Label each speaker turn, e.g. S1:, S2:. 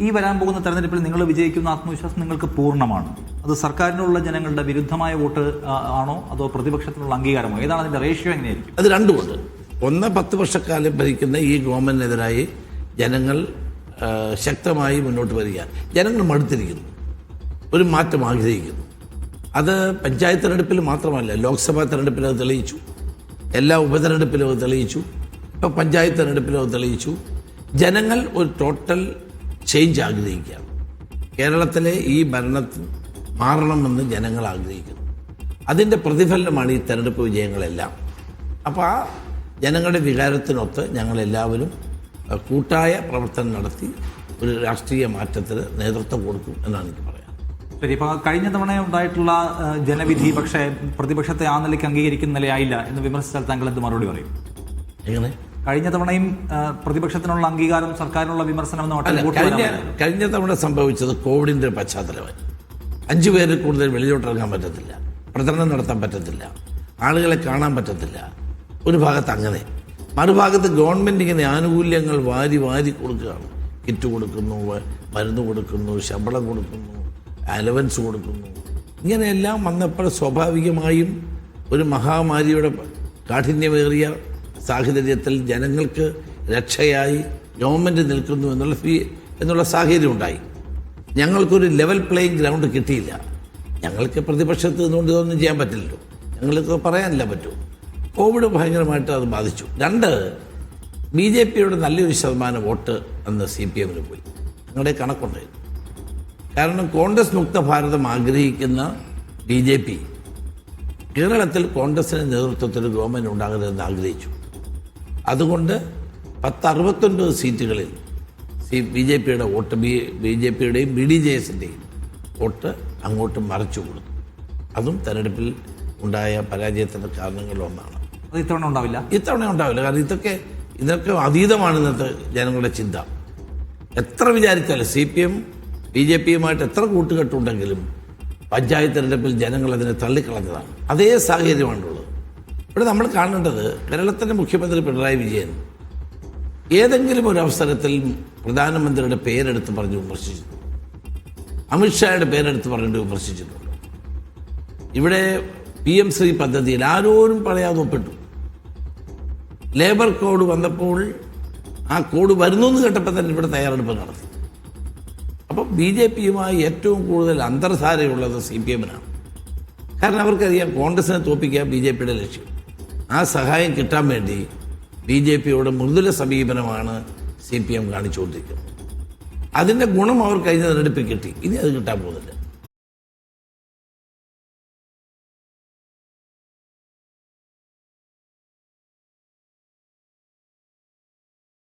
S1: ഈ വരാൻ പോകുന്ന തെരഞ്ഞെടുപ്പിൽ നിങ്ങൾ വിജയിക്കുന്ന ആത്മവിശ്വാസം നിങ്ങൾക്ക് പൂർണമാണ്. അത് സർക്കാരിനുള്ള ജനങ്ങളുടെ വിരുദ്ധമായ വോട്ട് ആണോ? അതോ പ്രതിപക്ഷത്തിനുള്ള അംഗീകാരമോ? ഏതാണ് അതിന്റെ റേഷ്യോ എങ്ങനെയായിരിക്കും?
S2: അത് രണ്ടുമുണ്ട്. ഒന്ന് പത്ത് വർഷക്കാലം ഭരിക്കുന്ന ഈ ഗവൺമെന്റിനെതിരായി ജനങ്ങൾ ശക്തമായി മുന്നോട്ട് വരിക. ജനങ്ങൾ മടുത്തിരിക്കുന്നു. ഒരു മാറ്റം ആഗ്രഹിക്കുന്നു. അത് പഞ്ചായത്ത് തെരഞ്ഞെടുപ്പിൽ മാത്രമല്ല ലോക്സഭാ തെരഞ്ഞെടുപ്പിൽ അത് തെളിയിച്ചു. എല്ലാ ഉപതെരഞ്ഞെടുപ്പിലും അത് തെളിയിച്ചു. ഇപ്പോൾ പഞ്ചായത്ത് തെരഞ്ഞെടുപ്പിലും അത് തെളിയിച്ചു. ജനങ്ങൾ ഒരു ടോട്ടൽ ചേഞ്ച് ആഗ്രഹിക്കുകയാണ്. കേരളത്തിലെ ഈ ഭരണത്തിൽ മാറണമെന്ന് ജനങ്ങൾ ആഗ്രഹിക്കുന്നു. അതിന്റെ പ്രതിഫലനമാണ് ഈ തെരഞ്ഞെടുപ്പ് വിജയങ്ങളെല്ലാം. അപ്പോൾ ആ ജനങ്ങളുടെ വികാരത്തിനൊത്ത് ഞങ്ങളെല്ലാവരും കൂട്ടായ പ്രവർത്തനം നടത്തി ഒരു രാഷ്ട്രീയ മാറ്റത്തിന് നേതൃത്വം കൊടുക്കും എന്നാണ് എനിക്ക് പറയാം
S1: ശരി ഇപ്പോൾ കഴിഞ്ഞ തവണ ഉണ്ടായിട്ടുള്ള ജനവിധി പക്ഷേ പ്രതിപക്ഷത്തെ ആ നിലയ്ക്ക് അംഗീകരിക്കുന്ന നിലയായില്ല എന്ന് വിമർശിച്ചാൽ താങ്കൾ എന്ത് മറുപടി പറയും?
S2: എങ്ങനെ?
S1: കഴിഞ്ഞ തവണയും പ്രതിപക്ഷത്തിനുള്ള അംഗീകാരം സർക്കാരിനുള്ള വിമർശനം
S2: കഴിഞ്ഞ തവണ സംഭവിച്ചത് കോവിഡിന്റെ പശ്ചാത്തലമായി. അഞ്ചു പേരിൽ കൂടുതൽ വെളിയിലോട്ടിറങ്ങാൻ പറ്റത്തില്ല. പ്രചരണം നടത്താൻ പറ്റത്തില്ല. ആളുകളെ കാണാൻ പറ്റത്തില്ല. ഒരു ഭാഗത്ത് അങ്ങനെ. മറുഭാഗത്ത് ഗവൺമെന്റ് ഇങ്ങനെ ആനുകൂല്യങ്ങൾ വാരി വാരി കൊടുക്കുകയാണ്. കിറ്റ് കൊടുക്കുന്നു മരുന്ന് കൊടുക്കുന്നു ശമ്പളം കൊടുക്കുന്നു അലവൻസ് കൊടുക്കുന്നു. ഇങ്ങനെയെല്ലാം വന്നപ്പോൾ സ്വാഭാവികമായും ഒരു മഹാമാരിയുടെ കാഠിന്യമേറിയ സാഹചര്യത്തിൽ ജനങ്ങൾക്ക് രക്ഷയായി ഗവൺമെന്റ് നിൽക്കുന്നു എന്നുള്ള ഫീ എന്നുള്ള സാഹചര്യം ഉണ്ടായി. ഞങ്ങൾക്കൊരു ലെവൽ പ്ലേയിങ് ഗ്രൗണ്ട് കിട്ടിയില്ല. ഞങ്ങൾക്ക് പ്രതിപക്ഷത്ത് നിന്നുകൊണ്ട് ഇതൊന്നും ചെയ്യാൻ പറ്റില്ലല്ലോ. ഞങ്ങൾക്ക് പറയാനില്ല പറ്റൂ. കോവിഡ് ഭയങ്കരമായിട്ട് അത് ബാധിച്ചു. രണ്ട് ബി ജെ പിയുടെ നല്ലൊരു ശതമാനം വോട്ട് അന്ന് സി പി എമ്മിന് പോയി. ഞങ്ങളുടെ കണക്കുണ്ട്. കാരണം കോൺഗ്രസ് മുക്ത ഭാരതം ആഗ്രഹിക്കുന്ന ബി ജെ പി കേരളത്തിൽ കോൺഗ്രസിന്റെ നേതൃത്വത്തിൽ ഗവൺമെന്റ് ഉണ്ടാകരുതെന്ന് ആഗ്രഹിച്ചു. അതുകൊണ്ട് പത്ത് അറുപത്തൊൻപത് സീറ്റുകളിൽ സി ബി ജെ പിയുടെ വോട്ട് ബി ബി ജെ പിയുടെയും ബി ഡി ജെ എസിന്റെയും വോട്ട് അങ്ങോട്ട് മറച്ചു കൊടുത്തു. അതും തെരഞ്ഞെടുപ്പിൽ ഉണ്ടായ പരാജയത്തിന്റെ കാരണങ്ങളിലൊന്നാണ്.
S1: അത് ഇത്തവണ ഉണ്ടാവില്ല?
S2: ഇത്തവണ ഉണ്ടാവില്ല. കാരണം ഇതൊക്കെ ഇതൊക്കെ അതീതമാണ് ഇന്നത്തെ ജനങ്ങളുടെ ചിന്ത. എത്ര വിചാരിച്ചാലും C P M B J പിയുമായിട്ട് എത്ര കൂട്ടുകെട്ടുണ്ടെങ്കിലും പഞ്ചായത്ത് തെരഞ്ഞെടുപ്പിൽ ജനങ്ങൾ അതിനെ തള്ളിക്കളഞ്ഞതാണ്. അതേ സാഹചര്യമാണുള്ളത്. ഇവിടെ നമ്മൾ കാണേണ്ടത് കേരളത്തിന്റെ മുഖ്യമന്ത്രി പിണറായി വിജയൻ ഏതെങ്കിലും ഒരു അവസരത്തിൽ പ്രധാനമന്ത്രിയുടെ പേരെടുത്ത് പറഞ്ഞ് വിമർശിച്ചിട്ടുണ്ട്. അമിത്ഷായുടെ പേരെടുത്ത് പറഞ്ഞിട്ട് വിമർശിച്ചിട്ടുണ്ട്. ഇവിടെ പി എം ശ്രീ പദ്ധതിയിൽ ആരോരും പറയാതെ ഒപ്പിട്ടു. ലേബർ കോഡ് വന്നപ്പോൾ ആ കോഡ് വരുന്നു എന്ന് കേട്ടപ്പോൾ തന്നെ ഇവിടെ തയ്യാറെടുപ്പ് നടത്തി. അപ്പം ബി ജെ പിയുമായി ഏറ്റവും കൂടുതൽ അന്തർധാരയുള്ളത് സി പി എമ്മിനാണ്. കാരണം അവർക്കറിയാം കോൺഗ്രസിനെ തോപ്പിക്കുക ബി ജെ പിയുടെ ലക്ഷ്യം. ആ സഹായം കിട്ടാൻ വേണ്ടി ബി ജെ പിയോട് മൃദുല സമീപനമാണ് സി പി എം കാണിച്ചുകൊണ്ടിരിക്കുന്നത്. അതിന്റെ ഗുണം അവർ കഴിഞ്ഞ തെരഞ്ഞെടുപ്പിൽ കിട്ടി. ഇനി അത് കിട്ടാൻ പോകുന്നില്ല.